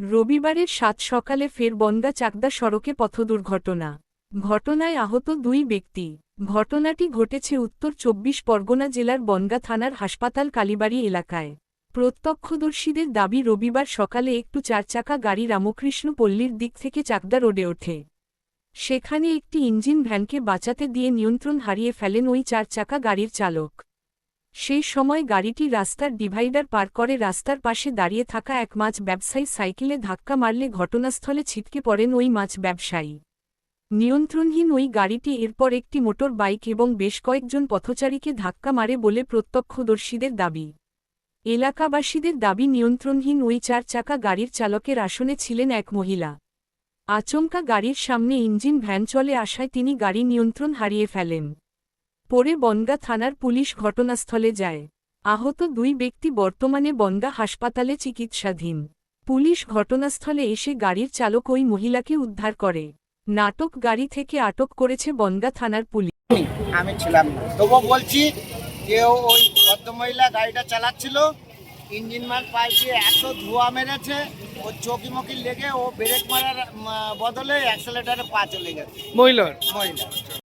রবিবারের সাত সকালে ফের বনগা চাকদা সড়কে পথ দুর্ঘটনা। ঘটনায় আহত দুই ব্যক্তি। ঘটনাটি ঘটেছে উত্তর চব্বিশ পরগনা জেলার বনগা থানার হাসপাতাল কালীবাড়ি এলাকায়। প্রত্যক্ষদর্শীদের দাবি, রবিবার সকালে একটু চারচাকা গাড়ি রামকৃষ্ণ পল্লীর দিক থেকে চাকদা রোডে ওঠে। সেখানে একটি ইঞ্জিন ভ্যানকে বাঁচাতে দিয়ে নিয়ন্ত্রণ হারিয়ে ফেলেন ওই চার চাকা গাড়ির চালক। সেই সময় গাড়িটি রাস্তার ডিভাইডার পার করে রাস্তার পাশে দাঁড়িয়ে থাকা এক মাছ ব্যবসায়ী সাইকেলে ধাক্কা মারলে ঘটনাস্থলে ছিটকে পড়েন ওই মাছ ব্যবসায়ী। নিয়ন্ত্রণহীন ওই গাড়িটি এরপর একটি মোটর বাইক এবং বেশ কয়েকজন পথচারীকে ধাক্কা মারে বলে প্রত্যক্ষদর্শীদের দাবি। এলাকাবাসীদের দাবি, নিয়ন্ত্রণহীন ওই চার চাকা গাড়ির চালকের আসনে ছিলেন এক মহিলা। আচমকা গাড়ির সামনে ইঞ্জিন ভ্যান চলে আসায় তিনি গাড়ি নিয়ন্ত্রণ হারিয়ে ফেলেন। পরে বনগা থানার পুলিশ ঘটনাস্থলে যায়। আহত দুই ব্যক্তি বর্তমানে বনগা হাসপাতালে চিকিৎসাধীন। পুলিশ ঘটনাস্থলে এসে গাড়ির চালক ওই মহিলাকে উদ্ধার করে। নাটক গাড়ি থেকে আটক করেছে বনগা থানার পুলিশ। আমি ছিলাম না। তবুও বলছি যে ও- ওই ভদ্রমহিলা গাড়িটা চালাচ্ছিল ইঞ্জিন মাল দিয়ে এত ধোঁয়া মেরেছে ও চৌকি মকি লেগে ও ব্রেক মারার বদলে অ্যাক্সেলেটারে পা চলে গেছে। মহিলার? মহিলা